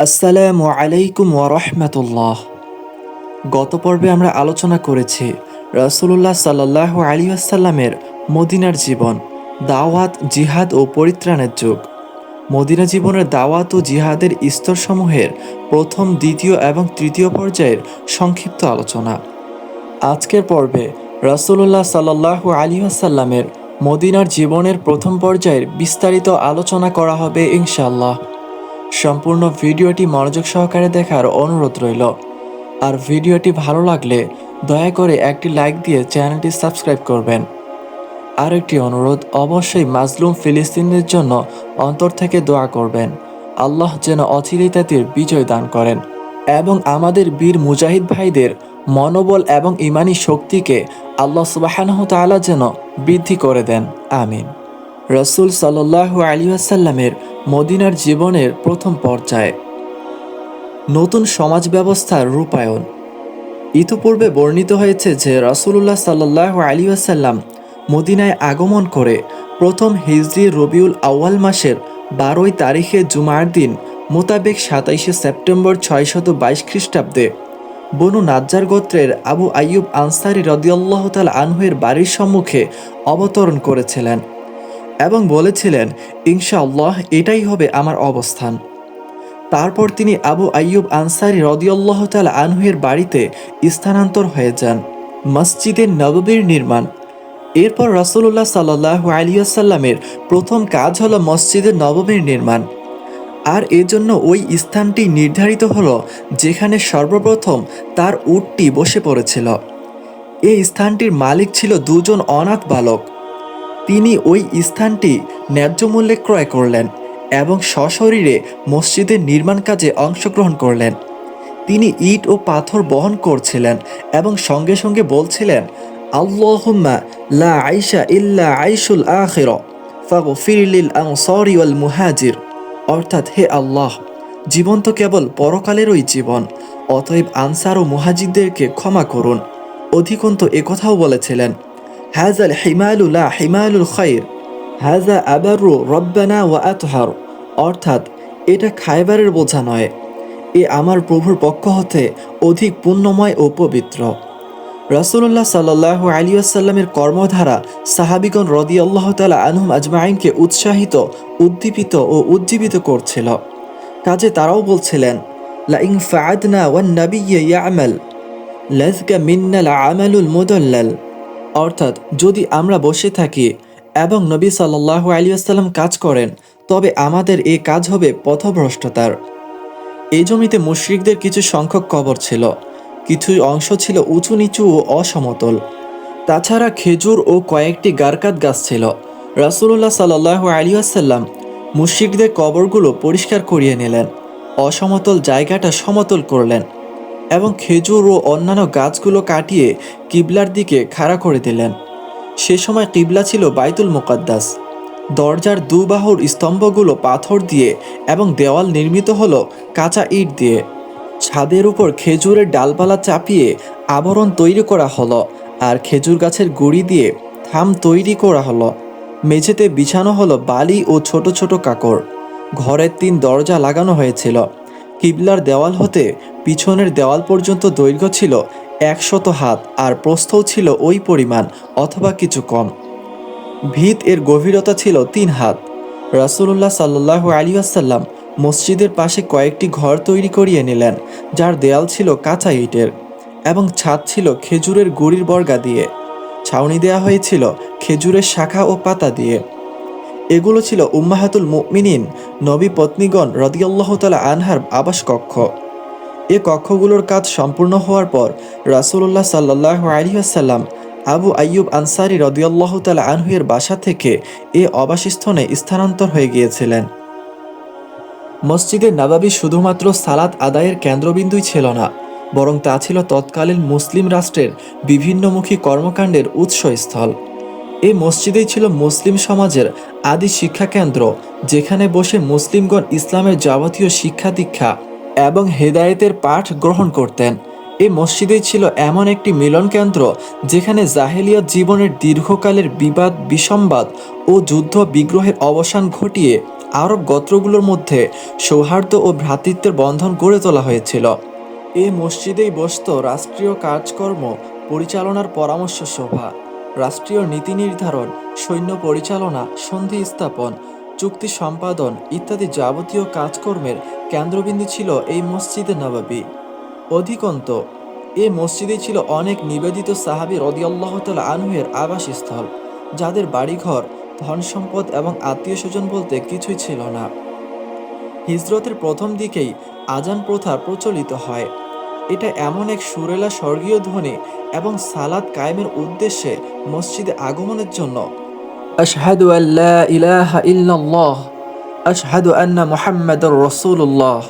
আসসালামু আলাইকুম ওরহমতুল্লাহ গত পর্বে আমরা আলোচনা করেছি রসুল্লাহ সাল্লাহ আলী আসাল্লামের মদিনার জীবন, দাওয়াত, জিহাদ ও পরিত্রাণের যুগ। মদিনা জীবনের দাওয়াত ও জিহাদের স্তরসমূহের প্রথম, দ্বিতীয় এবং তৃতীয় পর্যায়ের সংক্ষিপ্ত আলোচনা। আজকের পর্বে রসুল্লাহ সাল্লাহ আলী আসাল্লামের মদিনার জীবনের প্রথম পর্যায়ের বিস্তারিত আলোচনা করা হবে ইনশাল্লাহ সম্পূর্ণ ভিডিওটি মনোযোগ সহকারে দেখার অনুরোধ রইল। আর ভিডিওটি ভালো লাগলে দয়া করে একটি লাইক দিয়ে চ্যানেলটি সাবস্ক্রাইব করবেন। আর একটি অনুরোধ, অবশ্যই মাজলুম ফিলিস্তিনের জন্য অন্তর থেকে দোয়া করবেন। আল্লাহ যেন অচিরেই তাদের বিজয় দান করেন। এবং আমাদের বীর মুজাহিদ ভাইদের মনোবল এবং ইমানি শক্তিকে আল্লাহ সুবাহানহ তাআলা যেন বৃদ্ধি করে দেন। আমিন। রসুল সাল্লাহ আলী আসাল্লামের মদিনার জীবনের প্রথম পর্যায়ে। নতুন সমাজ ব্যবস্থার রূপায়ণ। ইতোপূর্বে বর্ণিত হয়েছে যে রাসূলুল্লাহ সাল্লাহ আলী আসাল্লাম মদিনায় আগমন করে প্রথম হিজরি রবিউল আউয়াল মাসের বারোই তারিখে জুমার দিন মোতাবেক সাতাইশে সেপ্টেম্বর ছয়শত বাইশ খ্রিস্টাব্দে বনু নাজ্জার গোত্রের আবু আইয়ুব আনসারি রদিয়াল্লাহ তাল আনহুয়ের বাড়ির সম্মুখে অবতরণ করেছিলেন। এবং বলেছিলেন, ইনশাআল্লাহ, এটাই হবে আমার অবস্থান। তারপর তিনি আবু আইয়ুব আনসারি রদিউল্লাহ তাল আনহুয়ের বাড়িতে স্থানান্তর হয়ে যান মসজিদের নববীর নির্মাণ। এরপর রাসূলুল্লাহ সাল্লাহ আলিয়াসাল্লামের প্রথম কাজ হলো মসজিদের নববীর নির্মাণ। আর এজন্য ওই স্থানটি নির্ধারিত হলো যেখানে সর্বপ্রথম তার উটটি বসে পড়েছিল। এই স্থানটির মালিক ছিল দুজন অনাথ বালক। তিনি ওই স্থানটি ন্যায্য মূল্যে ক্রয় করলেন এবং সশরীরে মসজিদের নির্মাণ কাজে অংশগ্রহণ করলেন। তিনি ইট ও পাথর বহন করছিলেন এবং সঙ্গে সঙ্গে বলছিলেন, আল্লাহুম্মা লা আইসা ইল্লা আইসুল আখির ফাগফিরলিল আনসারি ওয়াল মুহাজির। অর্থাৎ, হে আল্লাহ, জীবন তো কেবল পরকালেরই জীবন, অতএব আনসার ও মুহাজিদদেরকে ক্ষমা করুন। অধিকন্ত একথাও বলেছিলেন হাজাল হিমালুলা হিমালুল খৈর হাজা আবারু রব্বানা ওয়া অর্থাৎ, এটা খাইবারের বোঝা নয়। এ আমার প্রভুর পক্ষ হতে অধিক পুণ্যময় ও পবিত্র। রাসুল্লাহ সাল্লাহ আলী আসাল্লামের কর্মধারা সাহাবিগণ রদি আল্লাহ তালা আনহুম আজমাইনকে উৎসাহিত, উদ্দীপিত ও উজ্জীবিত করছিল। কাজে তারাও বলছিলেন লাইং ফাদনা ওয়ান নাবিয়্যা ইয়ামাল লাজকা মিন্নাল আমালুল মুদল্লাল। অর্থাৎ যদি আমরা বসে থাকি এবং নবী সাল্লাহ আলী আসসালাম কাজ করেন, তবে আমাদের এ কাজ হবে পথভ্রষ্টতার। এই জমিতে মুশরিকদের কিছু সংখ্যক কবর ছিল কিছু অংশ ছিল উঁচু, নিচু ও অসমতল। তাছাড়া খেজুর ও কয়েকটি গারকাত গাছ ছিল। রাসুল্লাহ সাল্লাহ আলী আসাল্লাম মুশরিকদের কবরগুলো পরিষ্কার করিয়ে নিলেন, অসমতল জায়গাটা সমতল করলেন। এবং খেজুর ও অন্যান্য গাছগুলো কাটিয়ে কিবলার দিকে খাড়া করে দিলেন। সে সময় কিবলা ছিল বাইতুল মুকাদ্দাস। দরজার দুবাহুর স্তম্ভগুলো পাথর দিয়ে এবং দেওয়াল নির্মিত হলো কাঁচা ইট দিয়ে। ছাদের উপর খেজুরের ডালপালা চাপিয়ে আবরণ তৈরি করা হলো আর খেজুর গাছের গুড়ি দিয়ে থাম তৈরি করা হলো। মেঝেতে বিছানো হলো বালি ও ছোট ছোট কাকড়। ঘরের তিন দরজা লাগানো হয়েছিল। কিবলার দেওয়াল হতে পিছনের দেওয়াল পর্যন্ত দৈর্ঘ্য ছিল একশত হাত আর প্রস্থও ছিল ওই পরিমাণ অথবা কিছু কম। ভিত এর গভীরতা ছিল তিন হাত। রাসুল্লাহ সাল্লাহ আলী আসাল্লাম মসজিদের পাশে কয়েকটি ঘর তৈরি করিয়ে নিলেন, যার দেয়াল ছিল কাঁচা ইটের এবং ছাদ ছিল খেজুরের গুড়ির বর্গা দিয়ে। ছাউনি দেয়া হয়েছিল খেজুরের শাখা ও পাতা দিয়ে। এগুলো ছিল উম্মাহাতুল মুমিনিন নবী পত্নীগণ রদিয়াল্লাহ তালা আনহার আবাস কক্ষ এ কক্ষগুলোর কাজ সম্পূর্ণ হওয়ার পর রাসুল্লাহ সাল্লাহ আলিয়াসাল্লাম আবু আইয়ুব আনসারি রদিয়াল্লাহ তালা আনহুয়ের বাসা থেকে এ অবাসস্থনে স্থানান্তর হয়ে গিয়েছিলেন। মসজিদে নাবাবি শুধুমাত্র সালাত আদায়ের কেন্দ্রবিন্দুই ছিল না, বরং তা ছিল তৎকালীন মুসলিম রাষ্ট্রের বিভিন্নমুখী কর্মকাণ্ডের উৎসস্থল। এই মসজিদেই ছিল মুসলিম সমাজের আদি শিক্ষা কেন্দ্র যেখানে বসে মুসলিমগণ ইসলামের যাবতীয় শিক্ষা দীক্ষা এবং হেদায়েতের পাঠ গ্রহণ করতেন। এই মসজিদেই ছিল এমন একটি মিলন কেন্দ্র, যেখানে জাহেলিয়াত জীবনের দীর্ঘকালের বিবাদ, বিসম্বাদ ও যুদ্ধ বিগ্রহের অবসান ঘটিয়ে আরব গোত্রগুলোর মধ্যে সৌহার্দ্য ও ভ্রাতৃত্বের বন্ধন গড়ে তোলা হয়েছিল। এ মসজিদেই বসত রাষ্ট্রীয় কাজকর্ম পরিচালনার পরামর্শ সভা। রাষ্ট্রীয় নীতি নির্ধারণ, সৈন্য পরিচালনা, সন্ধি স্থাপন, চুক্তি সম্পাদন ইত্যাদি যাবতীয় কাজকর্মের কেন্দ্রবিন্দু ছিল এই মসজিদে নবাবী। অধিকন্ত, এ মসজিদে ছিল অনেক নিবেদিত সাহাবি রদিয়াল্লাহ তাল আনহুয়ের আবাসস্থল, যাদের বাড়িঘর ধন সম্পদ এবং আত্মীয় স্বজন বলতে কিছুই ছিল না। হিজরতের প্রথম দিকেই আজান প্রথা প্রচলিত হয়। এটা এমন এক সুরেলা স্বর্গীয় ধ্বনি এবং সালাদ কায়েমের উদ্দেশ্যে মসজিদে আগমনের জন্য। আশহাদু আল্লা ইলাহা ইল্লাল্লাহ, আশহাদু আন্না মুহাম্মাদুর রাসূলুল্লাহ।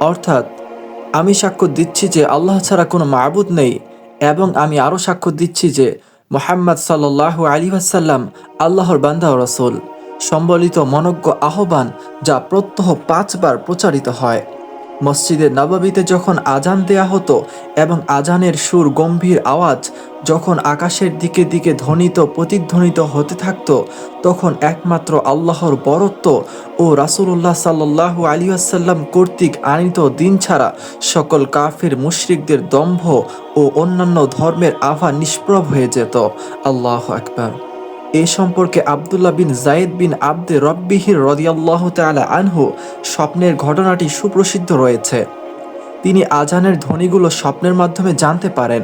অর্থাৎ, আমি সাক্ষ্য দিচ্ছি যে আল্লাহ ছাড়া কোনো মাবুদ নেই এবং আমি আরও সাক্ষ্য দিচ্ছি যে মোহাম্মদ সাল্লাহ আলী আসাল্লাম আল্লাহর বান্দা রসুল। সম্বলিত মনজ্ঞ আহ্বান যা প্রত্যহ পাঁচবার প্রচারিত হয়। মসজিদে নবাবিতে যখন আজান দেয়া হতো এবং আজানের সুর গম্ভীর আওয়াজ যখন আকাশের দিকে দিকে ধ্বনিত, প্রতিধ্বনিত হতে থাকত, তখন একমাত্র আল্লাহর বরত্ব ও রাসূলুল্লাহ সাল্লাল্লাহু আলী আসাল্লাম কর্তৃক আনিত দিন ছাড়া সকল কাফির মুশরিকদের দম্ভ ও অন্যান্য ধর্মের আভা নিষ্প্রভ হয়ে যেত। আল্লাহ আকবার। এ সম্পর্কে আবদুল্লাহ বিন জায়েদ বিন আব্দে রব্বিহির রদিয়াল্লাহ তালা আনহু স্বপ্নের ঘটনাটি সুপ্রসিদ্ধ রয়েছে। তিনি আজানের ধ্বনিগুলো স্বপ্নের মাধ্যমে জানতে পারেন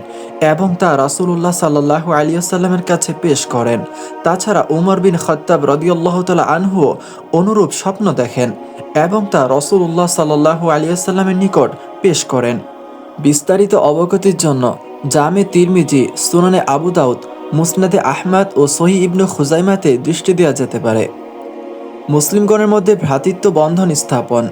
এবং তা রাসূলুল্লাহ সাল্লাহু আলিয়াল্লামের কাছে পেশ করেন। তাছাড়া উমর বিন খত্তাব রদিয়াল্লাহ তালা আনহু অনুরূপ স্বপ্ন দেখেন এবং তা রসুল্লাহ সাল্লাহু আলিয়াল্লামের নিকট পেশ করেন। বিস্তারিত অবগতির জন্য জামে তিরমিজি, সুনানে আবু দাউদ মুসনাদে আহমাদ ও সহি ইবনু খুজাইমাতে দৃষ্টি দেওয়া যেতে পারে। মুসলিমগণের মধ্যে ভ্রাতৃত্ব বন্ধন স্থাপন।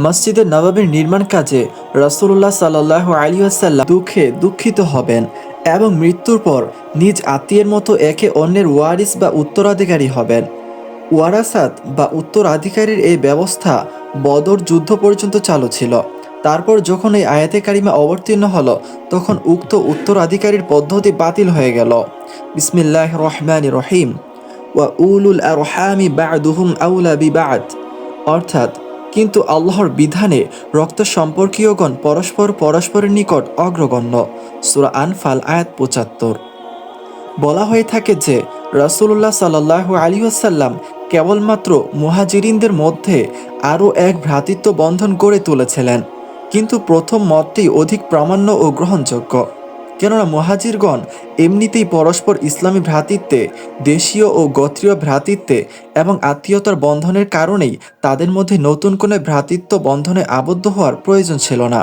মসজিদের নবাবের নির্মাণ কাজে রসুল্লাহ সাল্লাহ আলিয়াসাল্লাম দুঃখে দুঃখিত হবেন এবং মৃত্যুর পর নিজ আত্মীয়ের মতো একে অন্যের ওয়ারিস বা উত্তরাধিকারী হবেন। ওয়ারাসাত বা উত্তরাধিকারীর এই ব্যবস্থা বদর যুদ্ধ পর্যন্ত চালু ছিল। তারপর যখন এই আয়াতে কারিমা অবতীর্ণ হলো, তখন উক্ত উত্তরাধিকারীর পদ্ধতি বাতিল হয়ে গেল। বিসমিল্লাহ রহমান রহিম। অর্থাৎ, কিন্তু আল্লাহর বিধানে রক্ত সম্পর্কীয়গণ পরস্পর পরস্পরের নিকট অগ্রগণ্য। সুরা আনফাল, আয়াত পঁচাত্তর। বলা হয়ে থাকে যে, রাসূলুল্লাহ সাল্লাহু আলী আসাল্লাম কেবলমাত্র মুহাজিরিনদের মধ্যে আরও এক ভ্রাতৃত্ব বন্ধন গড়ে তুলেছিলেন। কিন্তু প্রথম মতটি অধিক প্রামাণ্য ও গ্রহণযোগ্য। কেননা মহাজিরগণ এমনিতেই পরস্পর ইসলামী ভ্রাতৃত্বে, দেশীয় ও গোত্রীয় ভ্রাতৃত্বে এবং আত্মীয়তার বন্ধনের কারণেই তাদের মধ্যে নতুন কোনো ভ্রাতৃত্ব বন্ধনে আবদ্ধ হওয়ার প্রয়োজন ছিল না।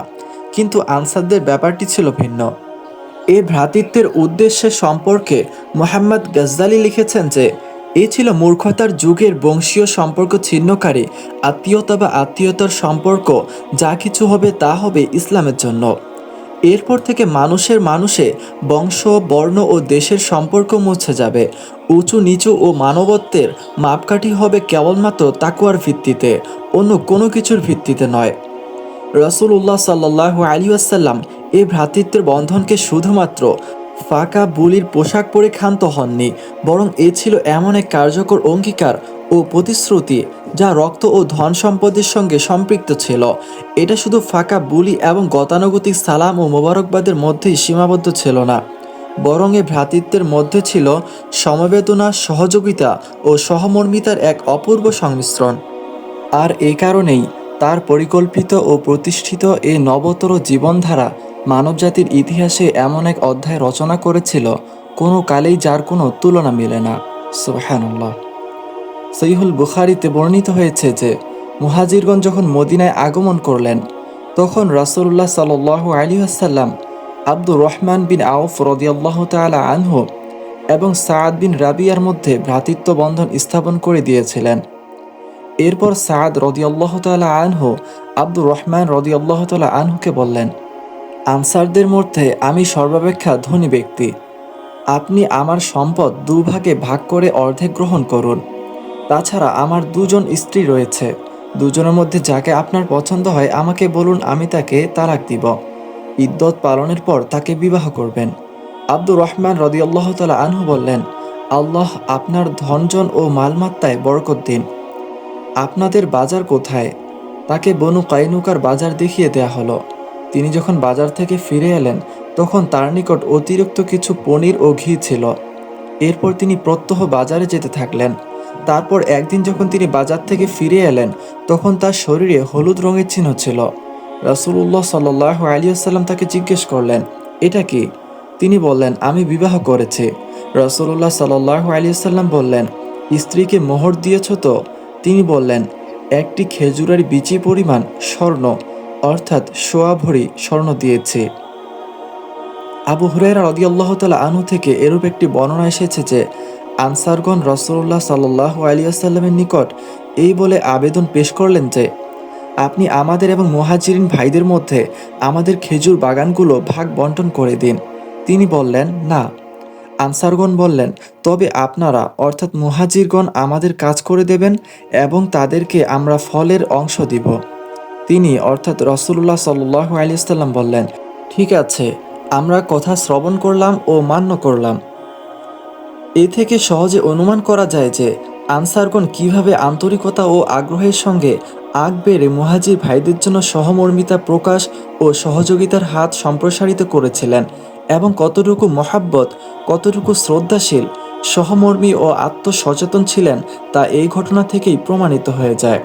কিন্তু আনসারদের ব্যাপারটি ছিল ভিন্ন। এ ভ্রাতৃত্বের উদ্দেশ্যে সম্পর্কে মোহাম্মদ গজ্জালি লিখেছেন যে এ ছিল মূর্খতার যুগের বংশীয় সম্পর্ক ছিন্নকারী, আত্মীয়তা বা আত্মীয়তার সম্পর্ক, যা কিছু হবে তা হবে ইসলামের জন্য। এরপর থেকে মানুষের মানুষে বংশ, বর্ণ ও দেশের সম্পর্ক মুছে যাবে। উঁচু, নিচু ও মানবত্বের মাপকাঠি হবে কেবলমাত্র তাকুয়ার ভিত্তিতে, অন্য কোনো কিছুর ভিত্তিতে নয়। রসুল্লাহ সাল্লাহ আলী আসাল্লাম এই ভ্রাতৃত্বের বন্ধনকে শুধুমাত্র ফাঁকা বুলির পোশাক পরে ক্ষান্ত হননি বরং এ ছিল এমন এক কার্যকর অঙ্গীকার ও প্রতিশ্রুতি যা রক্ত ও ধন সম্পদের সঙ্গে সম্পৃক্ত ছিল। এটা শুধু ফাঁকা বুলি এবং গতানুগতিক সালাম ও মোবারকবাদের মধ্যেই সীমাবদ্ধ ছিল না, বরং এ ভ্রাতৃত্বের মধ্যে ছিল সমবেদনা, সহযোগিতা ও সহমর্মিতার এক অপূর্ব সংমিশ্রণ। আর এই কারণেই তার পরিকল্পিত ও প্রতিষ্ঠিত এ নবতর জীবনধারা মানবজাতির ইতিহাসে এমন এক অধ্যায় রচনা করেছিল, কোনো কালেই যার কোনো তুলনা মেলে না। সুবহানাল্লাহ। সৈহুল বুখারিতে বর্ণিত হয়েছে যে মুহাজিরগঞ্জ যখন মদিনায় আগমন করলেন, তখন রাসূলুল্লাহ সাল্লাল্লাহু আলী আসাল্লাম আব্দুর রহমান বিন আউফ রদিয়াল্লাহ তালা আনহু এবং সাদ বিন রাবিয়ার মধ্যে ভ্রাতৃত্ব বন্ধন স্থাপন করে দিয়েছিলেন। এরপর সাদ রদিয়াল্লাহ তালা আনহু, আব্দুর রহমান রদিয়াল্লাহ তালা আনহুকে বললেন, আনসারদের মধ্যে আমি সর্বাপেক্ষা ধনী ব্যক্তি। আপনি আমার সম্পদ দুভাগে ভাগ করে অর্ধেক গ্রহণ করুন। তাছাড়া আমার দুজন স্ত্রী রয়েছে। দুজনের মধ্যে যাকে আপনার পছন্দ হয় আমাকে বলুন, আমি তাকে তালাক দিব। ইদ্যত পালনের পর তাকে বিবাহ করবেন। আব্দুর রহমান রদিয়াল্লাহ তালা আনহু বললেন, আল্লাহ আপনার ধনজন ও মালমাত্তায় বরকত দিন। আপনাদের বাজার কোথায়? তাকে বনু কাইনুকার বাজার দেখিয়ে দেয়া হলো। তিনি যখন বাজার থেকে ফিরে এলেন, তখন তার নিকট অতিরিক্ত কিছু পনির ও ঘি ছিল। এরপর তিনি প্রত্যহ বাজারে যেতে থাকলেন। তারপর একদিন যখন তিনি বাজার থেকে ফিরে এলেন, তখন তার শরীরে হলুদ রঙের চিহ্ন ছিল। রাসুল্লাহ সাল্লাহ আলিয়াল্লাম তাকে জিজ্ঞেস করলেন, এটা কি? তিনি বললেন, আমি বিবাহ করেছি। রসুল্লাহ সাল্লাহ আলিয়াল্লাম বললেন, স্ত্রীকে মোহর দিয়েছ তো? তিনি বললেন, একটি খেজুরের বিচি পরিমাণ স্বর্ণ, অর্থাৎ সোয়া ভরি স্বর্ণ দিয়েছে। আবু হুরাইরা রদিয়াল্লাহ তালা আনু থেকে এরূপ একটি বর্ণনা এসেছে যে, আনসারগণ রসুল্লাহ সাল্লাহ আলিয়াল্লামের নিকট এই বলে আবেদন পেশ করলেন যে, আপনি আমাদের এবং মুহাজিরিন ভাইদের মধ্যে আমাদের খেজুর বাগানগুলো ভাগ বন্টন করে দিন। তিনি বললেন, না। আনসারগণ বললেন, তবে আপনারা, অর্থাৎ মুহাজিরগণ, আমাদের কাজ করে দেবেন এবং তাদেরকে আমরা ফলের অংশ দিব। তিনি, অর্থাৎ রসুল্লাহ সাল্লাহ আলিয়াল্লাম বললেন, ঠিক আছে, আমরা কথা শ্রবণ করলাম ও মান্য করলাম। এ থেকে সহজে অনুমান করা যায় যে, আনসারগণ কীভাবে আন্তরিকতা ও আগ্রহের সঙ্গে আগ বেড়ে মুহাজির ভাইদের জন্য সহমর্মিতা প্রকাশ ও সহযোগিতার হাত সম্প্রসারিত করেছিলেন। এবং কতটুকু মহাব্বত, কতটুকু শ্রদ্ধাশীল, সহমর্মী ও আত্মসচেতন ছিলেন তা এই ঘটনা থেকেই প্রমাণিত হয়ে যায়।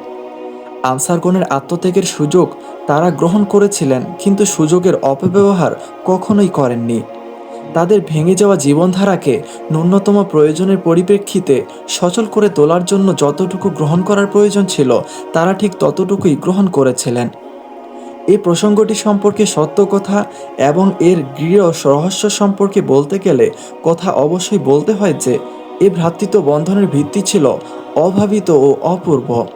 আনসারগণের আত্মত্যাগের সুযোগ তারা গ্রহণ করেছিলেন কিন্তু সুযোগের অপব্যবহার কখনোই করেননি। তাদের ভেঙে যাওয়া জীবনধারাকে ন্যূনতম প্রয়োজনের পরিপ্রেক্ষিতে সচল করে তোলার জন্য যতটুকু গ্রহণ করার প্রয়োজন ছিল, তারা ঠিক ততটুকুই গ্রহণ করেছিলেন। এই প্রসঙ্গটি সম্পর্কে সত্য কথা এবং এর গৃহ রহস্য সম্পর্কে বলতে গেলে কথা অবশ্যই বলতে হয় যে এই ভ্রাতৃত্ব বন্ধনের ভিত্তি ছিল অভাবিত ও অপূর্ব।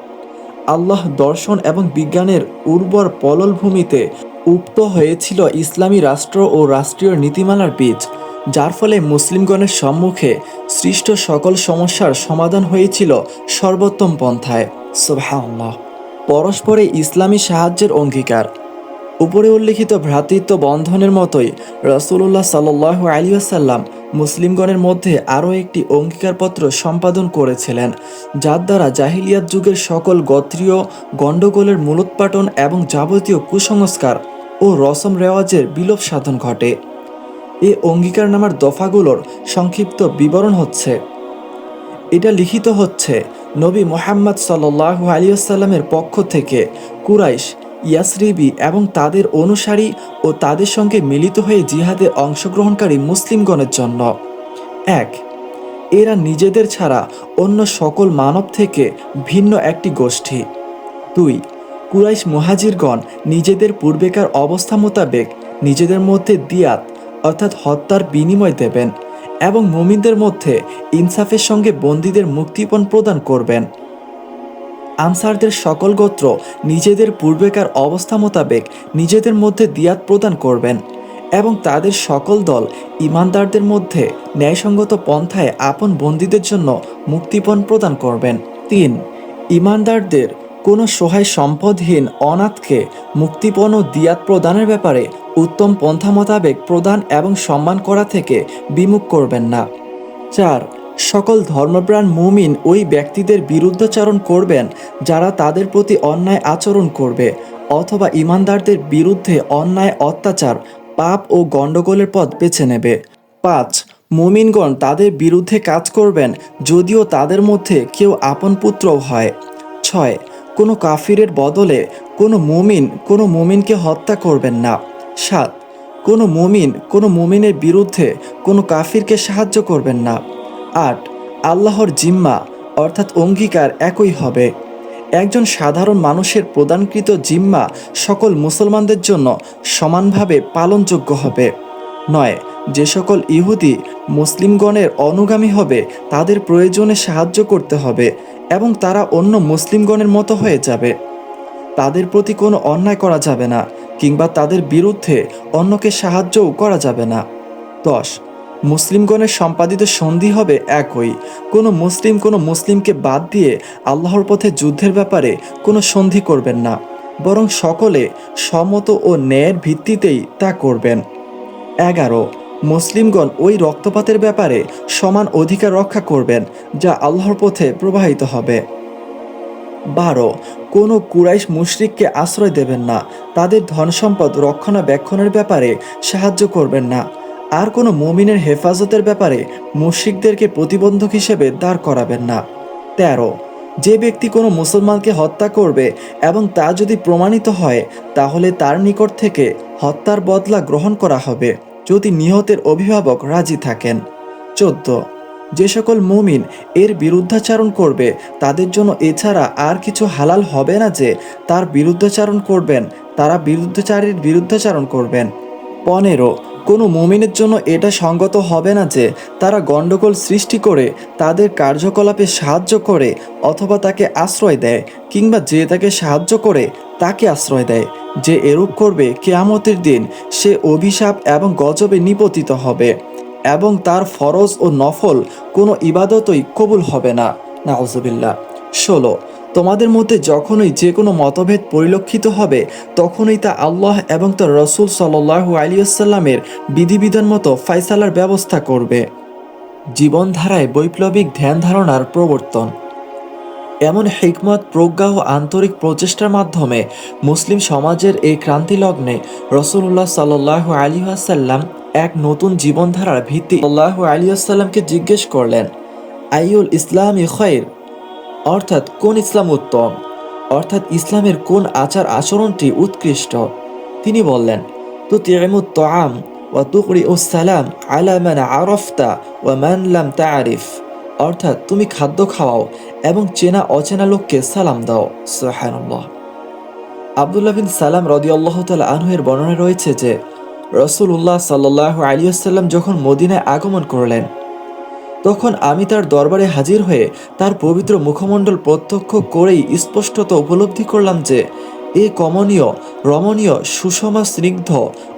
আল্লাহ দর্শন এবং বিজ্ঞানের উর্বর পলল ভূমিতে উক্ত হয়েছিল ইসলামী রাষ্ট্র ও রাষ্ট্রীয় নীতিমালার বীজ, যার ফলে মুসলিমগণের সম্মুখে সৃষ্ট সকল সমস্যার সমাধান হয়েছিল সর্বোত্তম পন্থায়। সুবহানাল্লাহ। পরস্পরে ইসলামী সাহায্যের অঙ্গীকার। উপরে উল্লিখিত ভ্রাতৃত্ব বন্ধনের মতোই রসুল্লাহ সাল্লাহ আলিয়াসাল্লাম মুসলিমগণের মধ্যে আরও একটি অঙ্গীকারপত্র সম্পাদন করেছিলেন, যার দ্বারা জাহিলিয়াত যুগের সকল গোত্রীয়, গণ্ডগোলের মূলোৎপাটন এবং যাবতীয় কুসংস্কার ও রসম রেওয়াজের বিলোপ সাধন ঘটে। এ অঙ্গীকারনামার দফাগুলোর সংক্ষিপ্ত বিবরণ হচ্ছে। এটা লিখিত হচ্ছে নবী মোহাম্মদ সাল্লাহ আলিয়াল্লামের পক্ষ থেকে কুরাইশ, ইয়াসরিবি এবং তাদের অনুসারী ও তাদের সঙ্গে মিলিত হয়ে জিহাদে অংশগ্রহণকারী মুসলিমগণের জন্য। এক, এরা নিজেদের ছাড়া অন্য সকল মানব থেকে ভিন্ন একটি গোষ্ঠী। দুই, কুরাইশ মুহাজিরগণ নিজেদের পূর্বেকার অবস্থা মোতাবেক নিজেদের মধ্যে দিয়াত অর্থাৎ হত্যার বিনিময় দেবেন। এবং মুমিনদের মধ্যে ইনসাফের সঙ্গে বন্দীদের মুক্তিপণ প্রদান করবেন। আনসারদের সকল গোত্র নিজেদের পূর্বেকার অবস্থা মোতাবেক নিজেদের মধ্যে দিয়াত প্রদান করবেন এবং তাদের সকল দল ইমানদারদের মধ্যে ন্যায়সঙ্গত পন্থায় আপন বন্দীদের জন্য মুক্তিপণ প্রদান করবেন। তিন, ইমানদারদের কোনো সহায় সম্পদহীন অনাথকে মুক্তিপণ ও দিয়াত প্রদানের ব্যাপারে উত্তম পন্থা মোতাবেক প্রদান এবং সম্মান করা থেকে বিমুখ করবেন না। চার, সকল ধর্মপ্রাণ মুমিন ওই ব্যক্তিদের বিরুদ্ধাচরণ করবেন যারা তাদের প্রতি অন্যায় আচরণ করবে অথবা ইমানদারদের বিরুদ্ধে অন্যায় অত্যাচার, পাপ ও গণ্ডগোলের পথ বেছে নেবে। পাঁচ, মুমিনগণ তাদের বিরুদ্ধে কাজ করবেন যদিও তাদের মধ্যে কেউ আপন পুত্রও হয়। ছয়, কোনো কাফিরের বদলে কোনো মুমিন কোনো মুমিনকে হত্যা করবেন না। সাত, কোনো মুমিন কোনো মুমিনের বিরুদ্ধে কোনো কাফিরকে সাহায্য করবেন না। আট, আল্লাহর জিম্মা অর্থাৎ অঙ্গীকার একই হবে। একজন সাধারণ মানুষের প্রদানকৃত জিম্মা সকল মুসলমানদের জন্য সমানভাবে পালনযোগ্য হবে। নয়, যে সকল ইহুদি মুসলিমগণের অনুগামী হবে তাদের প্রয়োজনে সাহায্য করতে হবে এবং তারা অন্য মুসলিমগণের মতো হয়ে যাবে। তাদের প্রতি কোনো অন্যায় করা যাবে না। কিংবা তাদের বিরুদ্ধে অন্যকে সাহায্যও করা যাবে না। দশ, মুসলিমগণের সম্পাদিত সন্ধি হবে একই। কোনো মুসলিম কোনো মুসলিমকে বাদ দিয়ে আল্লাহর পথে যুদ্ধের ব্যাপারে কোনো সন্ধি করবেন না, বরং সকলে সমত ও ন্যায়ের ভিত্তিতেই তা করবেন। এগারো, মুসলিমগণ ওই রক্তপাতের ব্যাপারে সমান অধিকার রক্ষা করবেন, যা আল্লাহর পথে প্রবাহিত হবে। বারো, কোনো কুরাইশ মুশরিককে আশ্রয় দেবেন না। তাদের ধন সম্পদ রক্ষণাবেক্ষণের ব্যাপারে সাহায্য করবেন না। আর কোনো মুমিনের হেফাজতের ব্যাপারে মুশরিকদেরকে প্রতিবন্ধক হিসেবে দাঁড় করাবেন না। তেরো, যে ব্যক্তি কোনো মুসলমানকে হত্যা করবে এবং তা যদি প্রমাণিত হয়, তাহলে তার নিকট থেকে হত্যার বদলা গ্রহণ করা হবে, যদি নিহতের অভিভাবক রাজি থাকেন। চোদ্দ যে সকল মুমিন এর বিরুদ্ধাচারণ করবে, তাদের জন্য এছাড়া আর কিছু হালাল হবে না যে তার বিরুদ্ধাচারণ করবেন, তারা বিরুদ্ধাচারীর বিরুদ্ধাচারণ করবেন। পনেরো, কোনো মুমিনের জন্য এটা সঙ্গত হবে না যে তারা গণ্ডগোল সৃষ্টি করে, তাদের কার্যকলাপে সাহায্য করে অথবা তাকে আশ্রয় দেয়, কিংবা যে তাকে সাহায্য করে, তাকে আশ্রয় দেয়। যে এরূপ করবে, কেয়ামতের দিন সে অভিশাপ এবং গজবে নিপতিত হবে। এবং তার ফরজ ও নফল কোনো ইবাদতই কবুল হবে না। নাউজুবিল্লাহ। ষোলো, তোমাদের মধ্যে যখনই যে কোনো মতভেদ পরিলক্ষিত হবে, তখনই তা আল্লাহ এবং তার রসুল সাল্লাহু আলিয়াল্লামের বিধিবিধান মতো ফাইসালার ব্যবস্থা করবে। জীবনধারায় বৈপ্লবিক ধ্যান ধারণার প্রবর্তন। এমন হিকমত, প্রজ্ঞা ও আন্তরিক প্রচেষ্টার মাধ্যমে মুসলিম সমাজের এই ক্রান্তিলগ্নে রসুল্লাহ সাল্লাহ আলী আসাল্লাম এক নতুন জীবনধারার ভিত্তি। আল্লাহ আলী আসাল্লামকে জিজ্ঞেস করলেন আইউল ইসলাম খৈর? অর্থাৎ, কোন ইসলাম উত্তম? অর্থাৎ, ইসলামের কোন আচার আচরণটি উৎকৃষ্ট? তিনি বললেন তু তিমুত ও তুকরি ও সালাম আলামান আরফতা ও মানলাম তারিফ অর্থাৎ, তুমি খাদ্য খাওয়াও এবং চেনা অচেনা লোককে সালাম দাও। সোহানুল্লাহ আবদুল্লাহ বিন সালাম রদিয়াল্লাহ তালা আনহুয়ের বর্ণনা রয়েছে যে রসুল্লাহ সাল্লাহ আলিয়াল্লাম যখন মদিনায় আগমন করলেন, তখন আমি তার দরবারে হাজির হয়ে তার পবিত্র মুখমণ্ডল প্রত্যক্ষ করেই স্পষ্টত উপলব্ধি করলাম যে, এ কমনীয়, রমণীয়, সুষমা, স্নিগ্ধ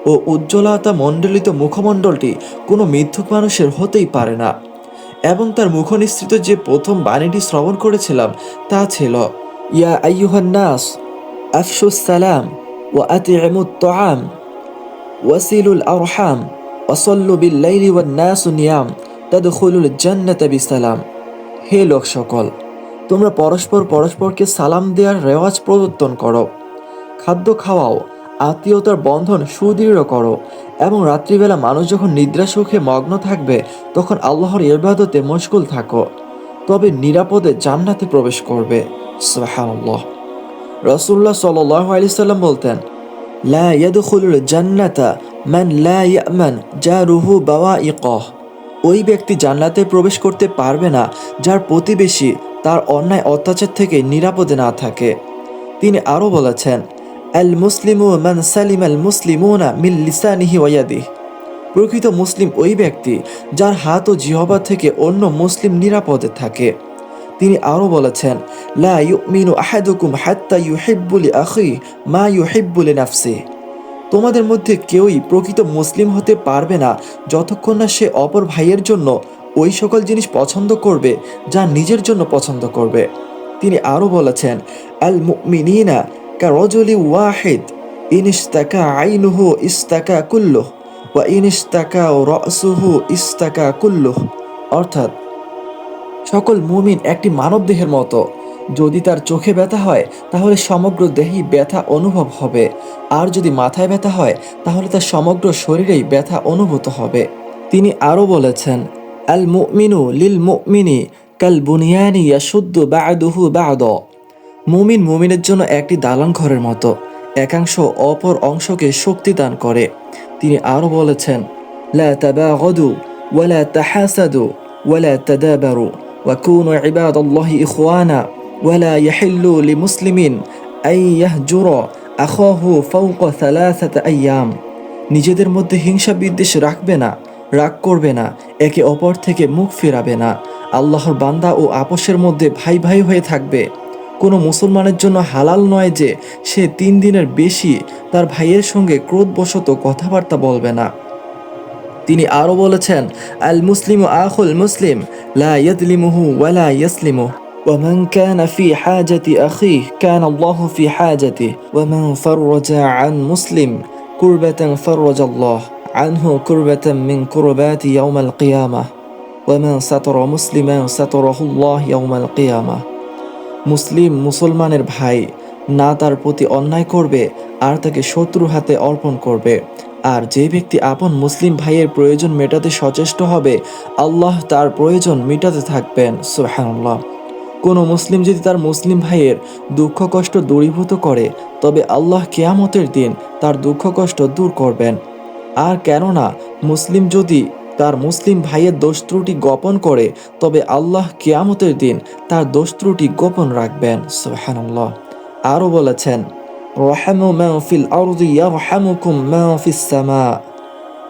ও উজ্জ্বলতা মণ্ডলিত মুখমণ্ডলটি কোনো মিথ্যুক মানুষের হতেই পারে না এবং তার মুখনিসৃত যে প্রথম বাণীটি শ্রবণ করেছিলাম তা ছিল, ইয়া আইয়ুহান্নাস আফসুস সালাম ও আতিমুত তোয়াম ওয়াসিলুল আরহাম ওসল্লু বিল্লাইলি ওয়ান নাসু নিয়াম, তাদখুলুল জান্নাতা বিসালাম। হে লোক সকল, তোমরা পরস্পর পরস্পরকে সালাম দেওয়ার রেওয়াজ প্রবর্তন করো। খাদ্য খাওয়াও, আত্মীয়তার বন্ধন সুদৃঢ় করো এবং রাত্রিবেলা মানুষ যখন নিদ্রা সুখে মগ্ন থাকবে, তখন আল্লাহর ইবাদতে মশগুল থাকো, তবে নিরাপদে জান্নাতে প্রবেশ করবে। সুবহানাল্লাহ। রসুল্লাহ সাল্লাহ আলি সাল্লাম বলতেন লা ইয়াদখুলুল জান্নাতা মান লা ইয়ামান জারুহু বাওয়াইকহ ওই ব্যক্তি জান্নাতে প্রবেশ করতে পারবে না, যার প্রতিবেশী তার অন্যায় অত্যাচার থেকে নিরাপদে না থাকে। তিনি আরও বলেছেন, আল মুসলিমু মান সালিম আল মুসলিমুনা মিল লিসানিহি ওয়াদিহ প্রকৃত মুসলিম ওই ব্যক্তি, যার হাত ও জিহবা থেকে অন্য মুসলিম নিরাপদে থাকে। তিনি আরও বলেছেন, লা ইউমিনু আহাদুকুম হাত্তা ইউহিব্বুলি আখি মা ইউহিব্বুলি নাফসি তোমাদের মধ্যে কেউই প্রকৃত মুসলিম হতে পারবে না যতক্ষণ না সে অপর ভাইয়ের জন্য ওই সকল জিনিস পছন্দ করবে যা নিজের জন্য পছন্দ করবে। তিনি আরও বলেছেন, আল মুমিনিনা কা রজলি ওয়াহিদ ইনিস্তাকা আইনুহু ইস্তাকা কুল্লুহ, ওয়া ইনিস্তাকা রসুহু ইস্তাকা কুল্লুহ। অর্থাৎ সকল মুমিন একটি মানব দেহের মতো। যদি তার চোখে ব্যথা হয়, তাহলে সমগ্র দেহেই ব্যথা অনুভব হবে। আর যদি মাথায় ব্যথা হয়, তাহলে তার সমগ্র শরীরেই ব্যথা অনুভূত হবে। তিনি আরও বলেছেন আল মুমিনু লিল মুমিনি কাল বুনিয়ানি ইয়াশুদ্দু বাদুহু বাদ। মুমিন মুমিনের জন্য একটি দালান ঘরের মতো, একাংশ অপর অংশকে শক্তি দান করে। তিনি আরও বলেছেন, লা তাবাগদু ওয়ালা তাহাসাদু ওয়ালা তাদাবারু। وكونوا عباد الله إخوانا ولا يحل لمسلم أن يهجر أخاه فوق ثلاثة أيام নিজেদের মধ্যে হিংসা বিদ্বেষ রাখবে না রাগ করবে না একে অপর থেকে মুখ ফেরাবে না আল্লাহর বান্দা ও আপোষের মধ্যে ভাই ভাই হয়ে থাকবে কোনো মুসলমানের জন্য হালাল নয় যে সে তিন দিনের বেশি তার ভাইয়ের সঙ্গে ক্রোধবশত কথাবার্তা বলবে না তিনি আরও বলেছেন আল মুসলিম আখুল মুসলিম লা ইয়াদলিমুহু ওয়ালা ইয়াসলিমুহ ومن كان في حاجة أخيه كان الله في حاجته ومن فرج عن مسلم كربة فرج الله عنه كربة من كربات يوم القيامة ومن ستر مسلما ستره الله يوم القيامة মুসলিম মুসলমানের ভাই না তার প্রতি অন্যায় করবে আর তাকে শত্রু হাতে অর্পণ করবে আর যে ব্যক্তি আপন মুসলিম ভাইয়ের প্রয়োজন মেটাতে সচেষ্ট হবে, আল্লাহ তার প্রয়োজন মেটাতে থাকবেন। সুবহানাল্লাহ। কোনো মুসলিম যদি তার মুসলিম ভাইয়ের দুঃখ কষ্ট দূরীভূত করে, তবে আল্লাহ কেয়ামতের দিন তার দুঃখ কষ্ট দূর করবেন। আর কেননা, মুসলিম যদি তার মুসলিম ভাইয়ের দোষ ত্রুটি গোপন করে, তবে আল্লাহ কেয়ামতের দিন তার দোষ ত্রুটি গোপন রাখবেন। সুবহানাল্লাহ। আরও বলেছেন রহামু ফিল আরদি ইয়ারহামুকুম ফিস সামা।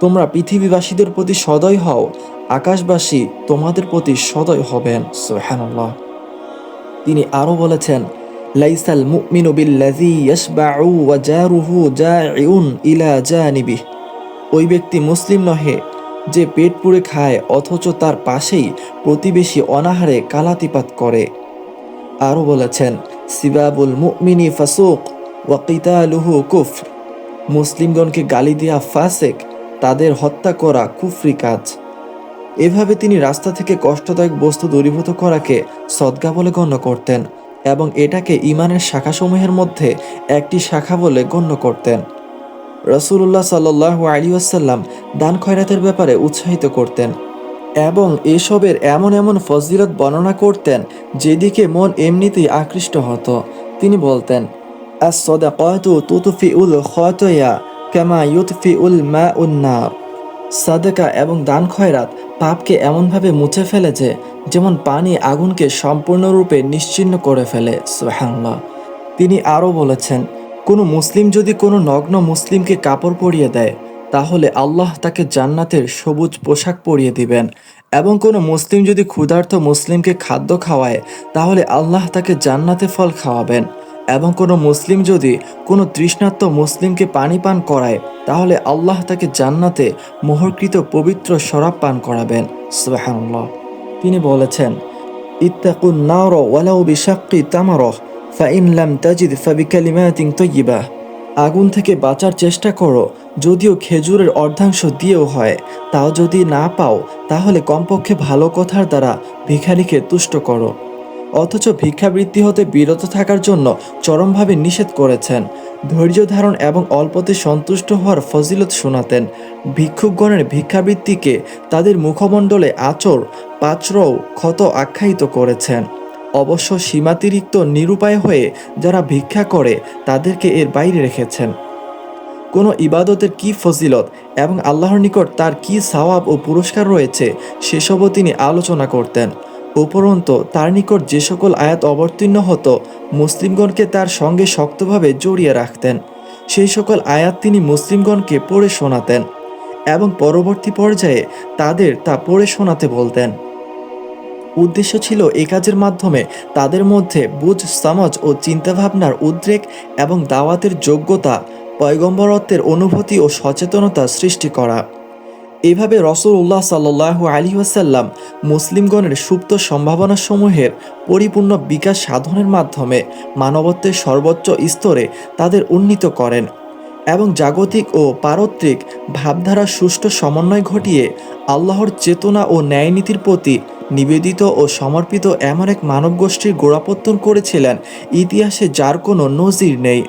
তোমরা পৃথিবীবাসীদের প্রতি সদয় হও, আকাশবাসী তোমাদের প্রতি সদয় হবেন। সুবহানাল্লাহ। তিনি আরও বলেছেন, লাইসাল মুমিনু বিল্লাযী ইয়াশবাউ ওয়া জারুহু জাইউন ইলা জানিবিহ। ওই ব্যক্তি মুসলিম নহে, যে পেট পুড়ে খায়, অথচ তার পাশেই প্রতিবেশী অনাহারে কালাতিপাত করে। আরও বলেছেন, সিবাবুল মুমিনি ফাসুক ওয়া কিতালুহু কুফর। মুসলিমগণকে গালি দেয়া ফাসেক, তাদের হত্যা করা কুফরি কাজ। এভাবে তিনি রাস্তা থেকে কষ্টদায়ক বস্তু দূরীভূত করাকে সদ্গা বলে গণ্য করতেন এবং এটাকে ইমানের শাখাসমূহের মধ্যে একটি শাখা বলে গণ্য করতেন। রসুল্লাহ সাল্লাহ আলী আসাল্লাম দান খয়রাতের ব্যাপারে উৎসাহিত করতেন এবং এসবের এমন এমন ফজিলত বর্ণনা করতেন, যেদিকে মন এমনিতেই আকৃষ্ট হতো। তিনি বলতেন as-sadaqatu তুতফিউল খতয়া কামা ইউতফিউল মা উন্নার সাদেকা এবং দান খয়রাত পাপকে এমনভাবে মুছে ফেলে যে যেমন পানি আগুনকে সম্পূর্ণরূপে নিশ্চিহ্ন করে ফেলে। সুবহানাল্লাহ। তিনি আরও বলেছেন, কোনো মুসলিম যদি কোনো নগ্ন মুসলিমকে কাপড় পরিয়ে দেয়, তাহলে আল্লাহ তাকে জান্নাতের সবুজ পোশাক পরিয়ে দিবেন এবং কোনো মুসলিম যদি ক্ষুধার্ত মুসলিমকে খাদ্য খাওয়ায়, তাহলে আল্লাহ তাকে জান্নাতে ফল খাওয়াবেন। এবং কোনো মুসলিম যদি কোনো তৃষ্ণাত্ম মুসলিমকে পানি পান করায়, তাহলে আল্লাহ তাকে জান্নাতে মোহরকৃত পবিত্র শরাব পান করাবেন। সুবহানাল্লাহ। তিনি বলেছেন, ইত্তাকুন নার ওয়ালাউ বিশাক্কি তামারহ, ফাইন লাম তাজিদ ফাবিকালিমাতিন তয়্যিবাহ আগুন থেকে বাঁচার চেষ্টা করো, যদিও খেজুরের অর্ধাংশ দিয়েও হয়। তাও যদি না পাও, তাহলে কমপক্ষে ভালো কথার দ্বারা ভিখারিকে তুষ্ট করো। অথচ ভিক্ষাবৃত্তি হতে বিরত থাকার জন্য চরমভাবে নিষেধ করেছেন। ধৈর্য ধারণ এবং অল্পতে সন্তুষ্ট হওয়ার ফজিলত শোনাতেন। ভিক্ষুকগণের ভিক্ষাবৃত্তিকে তাদের মুখমণ্ডলে আচর, পাচরও ক্ষত আখ্যায়িত করেছেন। অবশ্য সীমাতিরিক্ত নিরুপায় হয়ে যারা ভিক্ষা করে, তাদেরকে এর বাইরে রেখেছেন। কোনো ইবাদতের কি ফজিলত এবং আল্লাহর নিকট তার কি সওয়াব ও পুরস্কার রয়েছে, সেসবও তিনি আলোচনা করতেন। উপরন্ত, তার নিকট যে সকল আয়াত অবতীর্ণ হতো, মুসলিমগণকে তার সঙ্গে শক্তভাবে জড়িয়ে রাখতেন। সেই সকল আয়াত তিনি মুসলিমগণকে পড়ে শোনাতেন এবং পরবর্তী পর্যায়ে তাদের তা পড়ে শোনাতে বলতেন। উদ্দেশ্য ছিল এ কাজের মাধ্যমে তাদের মধ্যে বুঝ, সমাজ ও চিন্তাভাবনার উদ্রেক এবং দাওয়াতের যোগ্যতা, পয়গম্বরত্বের অনুভূতি ও সচেতনতা সৃষ্টি করা। এভাবে রসুল উল্লাহ সাল্লাহ আলী ওয়াসাল্লাম মুসলিমগণের সুপ্ত সম্ভাবনাসমূহের পরিপূর্ণ বিকাশ সাধনের মাধ্যমে মানবত্বের সর্বোচ্চ স্তরে তাদের উন্নীত করেন এবং জাগতিক ও পারত্রিক ভাবধারার সুষ্ঠু সমন্বয় ঘটিয়ে আল্লাহর চেতনা ও ন্যায়নীতির প্রতি নিবেদিত ও সমর্পিত এমন এক মানব গোষ্ঠীর গোড়াপত্তন করেছিলেন। ইতিহাসে যার কোনো নজির নেই।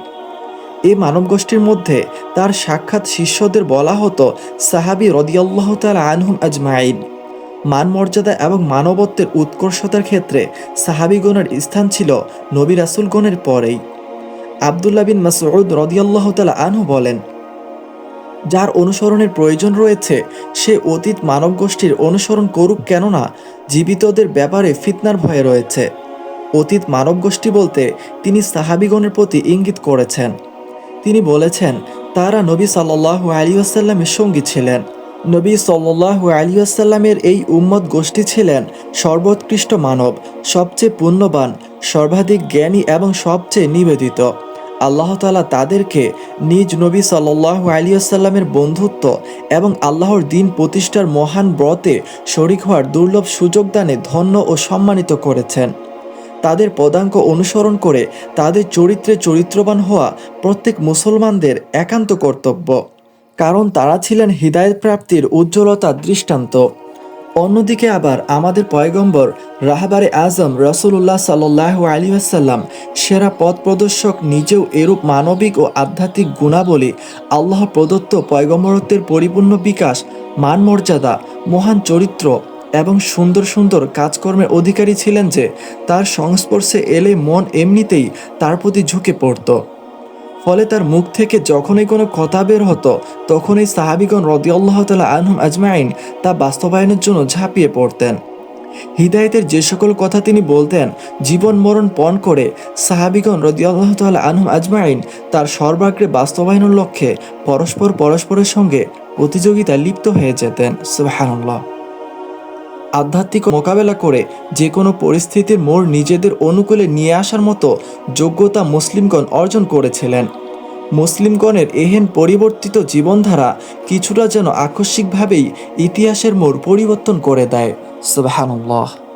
এই মানব গোষ্ঠীর মধ্যে তার সাক্ষাৎ শিষ্যদের বলা হতো সাহাবি রদিয়াল্লাহ তাল আনহুম আজমাইন মান মর্যাদা এবং মানবত্বের উৎকর্ষতার ক্ষেত্রে সাহাবিগণের স্থান ছিল নবী রাসুলগণের পরেই। আবদুল্লাহ বিন মাসউদ রদিয়াল্লাহ তাল আনহু বলেন, যার অনুসরণের প্রয়োজন রয়েছে, সে অতীত মানব গোষ্ঠীর অনুসরণ করুক কেননা জীবিতদের ব্যাপারে ফিতনার ভয়ে রয়েছে। অতীত মানব গোষ্ঠী বলতে তিনি সাহাবিগণের প্রতি ইঙ্গিত করেছেন। তিনি বলেছেন, তারা নবী সাল্লাহ আলিয়াসাল্লামের সঙ্গী ছিলেন। নবী সাল্লাহ আলিয়াসাল্লামের এই উম্মত গোষ্ঠী ছিলেন সর্বোৎকৃষ্ট মানব, সবচেয়ে পুণ্যবান, সর্বাধিক জ্ঞানী এবং সবচেয়ে নিবেদিত। আল্লাহ তালা তাদেরকে নিজ নবী সাল্লাহ আলিয়াসাল্লামের বন্ধুত্ব এবং আল্লাহর দিন প্রতিষ্ঠার মহান ব্রতে শরিক হওয়ার দুর্লভ সুযোগ দানে ধন্য ও সম্মানিত করেছেন। তাদের পদাঙ্ক অনুসরণ করে তাদের চরিত্রে চরিত্রবান হওয়া প্রত্যেক মুসলমানদের একান্ত কর্তব্য। কারণ তারা ছিলেন হৃদায়ত প্রাপ্তির উজ্জ্বলতার দৃষ্টান্ত। অন্যদিকে আবার আমাদের পয়গম্বর রাহবারে আজম রসুল্লাহ সাল্লাহ আলী আসাল্লাম সেরা পথ প্রদর্শক নিজেও এরূপ মানবিক ও আধ্যাত্মিক গুণাবলী আল্লাহ প্রদত্ত পয়গম্বরত্বের পরিপূর্ণ বিকাশ মান মর্যাদা মহান চরিত্র এবং সুন্দর সুন্দর কাজকর্মের অধিকারী ছিলেন যে তার সংস্পর্শে এলে মন এমনিতেই তার প্রতি ঝুঁকে পড়তো। ফলে তার মুখ থেকে যখনই কোনো কথা বের হতো, তখনই সাহাবিগণ রদিয়াল্লাহ তালা আনহুম আজমাইন তা বাস্তবায়নের জন্য ঝাঁপিয়ে পড়তেন। হিদায়তের যে সকল কথা তিনি বলতেন, জীবন মরণ পণ করে সাহাবিগণ রদিয়াল্লাহ তালা আনহুম আজমাইন তার সর্বাগ্রে বাস্তবায়নের লক্ষ্যে পরস্পর পরস্পরের সঙ্গে প্রতিযোগিতায় লিপ্ত হয়ে যেতেন। সুবাহান্লাহ আধ্যাত্মিক মোকাবেলা করে যে কোনো পরিস্থিতির মোড় নিজেদের অনুকূলে নিয়ে আসার মতো যোগ্যতা মুসলিমগণ অর্জন করেছিলেন। মুসলিমগণের এহেন পরিবর্তিত জীবনধারা কিছুটা যেন আকস্মিকভাবেই ইতিহাসের মোড় পরিবর্তন করে দেয়। সুবাহানুল্লাহ।